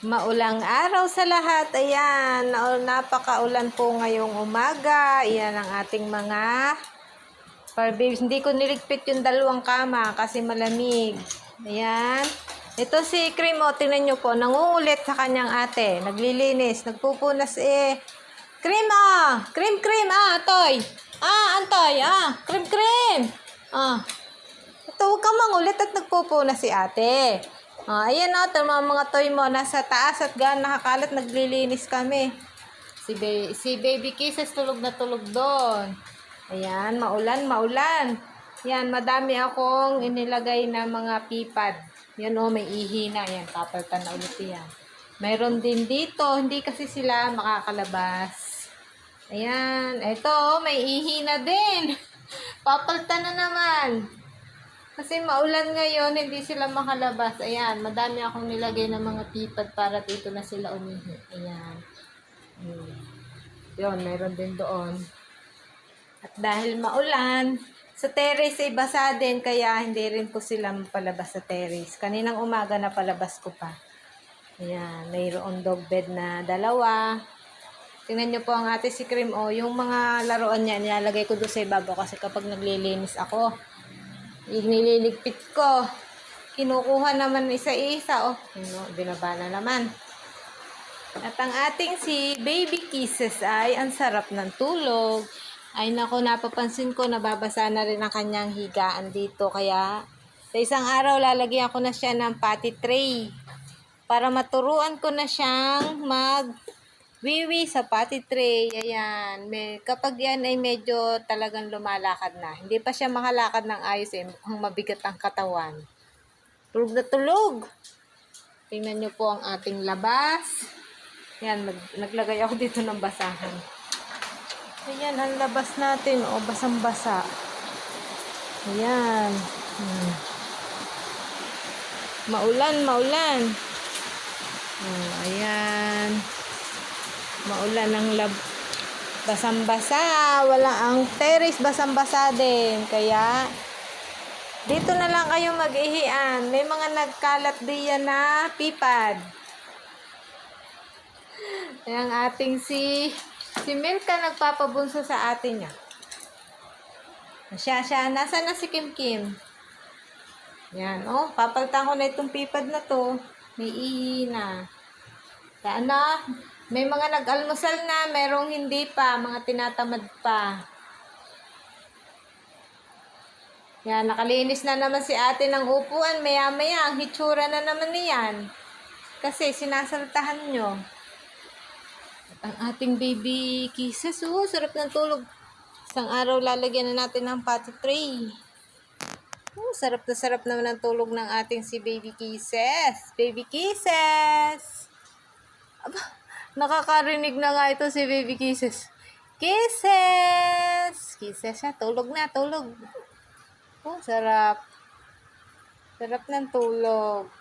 Maulang araw sa lahat. Ayan, na- napakaulan po ngayong umaga. Ayan ang ating mga fur. Hindi ko niligpit yung dalawang kama kasi malamig. Ayan. Ito si Cream, o, tingnan nyo po, nangungulit sa kanyang ate. Naglilinis, nagpupunas eh. Cream, ah! Cream, cream, ah, Toy! Ah, Antoy, ah! Cream, cream! Ah, ito, huwag kang mangulit at nagpupunas si ate. Ah, ayan o, ito mga, toy mo, nasa taas at gaan nakakalat, naglilinis kami. Si, ba- si Baby Kisses tulog na tulog doon. Ayan, maulan, maulan. Yan, madami akong inilagay na mga pipad. Yan o, may ihi na. Yan, papaltan na ulit yan. Mayroon din dito, hindi kasi sila makakalabas. Ayan, ito, may ihi na din. Papaltan na naman. Kasi maulan ngayon, hindi sila makalabas. Ayan, madami akong nilagay ng mga pipad para dito na sila umihi. Ayan. Hmm. Yun, meron din doon. At dahil maulan, sa terrace ay basa din, kaya hindi rin po sila palabas sa terrace. Kaninang umaga na palabas ko pa. Ayan, mayroon dog bed na dalawa. Tingnan nyo po ang ate si Cream. O, yung mga laruan niya, nilalagay ko doon sa ibabaw kasi kapag naglilinis ako, nililigpit ko. Kinukuha naman isa-isa. Oh, ano, binaba na naman. At ang ating si Baby Kisses ay ang sarap ng tulog. Ay nako, napapansin ko, nababasa na rin ang kanyang higaan dito. Kaya sa isang araw, lalagyan ko na siya ng potty tray. Para maturuan ko na siyang mag wiwi sa potty tray. Ayan. May, kapag yan ay medyo talagang lumalakad na. Hindi pa siya makalakad ng ayos eh. Mukhang mabigat ang katawan. Tulog na tulog. Tingnan niyo po ang ating labas. Yan, nag, naglagay ako dito ng basahan. Ayan, ang labas natin. O, basang-basa. Ayan. Hmm. Maulan, maulan. Oh, ayan. Maulan ang lab basang-basa. Wala ang terrace basang-basa din. Kaya dito na lang kayo mag-ihian. May mga nagkalat diyan na pipad. Ang ating si si Milka nagpapabunso sa atin niya. Siya, siya. Nasaan na si Kim Kim? Yan, oh. Papalitan ko na itong pipad na to. May ihi na. Yan na. May mga nag-almusal na, merong hindi pa, mga tinatamad pa. Yan, nakalinis na naman si ate ng upuan. Maya-maya, ang hitsura na naman niyan. Kasi sinasaltahan nyo. At ang ating baby kisses, oh, sarap ng tulog. Isang araw lalagyan na natin ng potty tray. Oh, sarap na sarap naman ang tulog ng ating si baby kisses. Baby kisses! Aba, nakakarinig na nga ito si baby kisses. Kisses! Kisses siya, tulog na, tulog. Oh, sarap. Sarap ng tulog.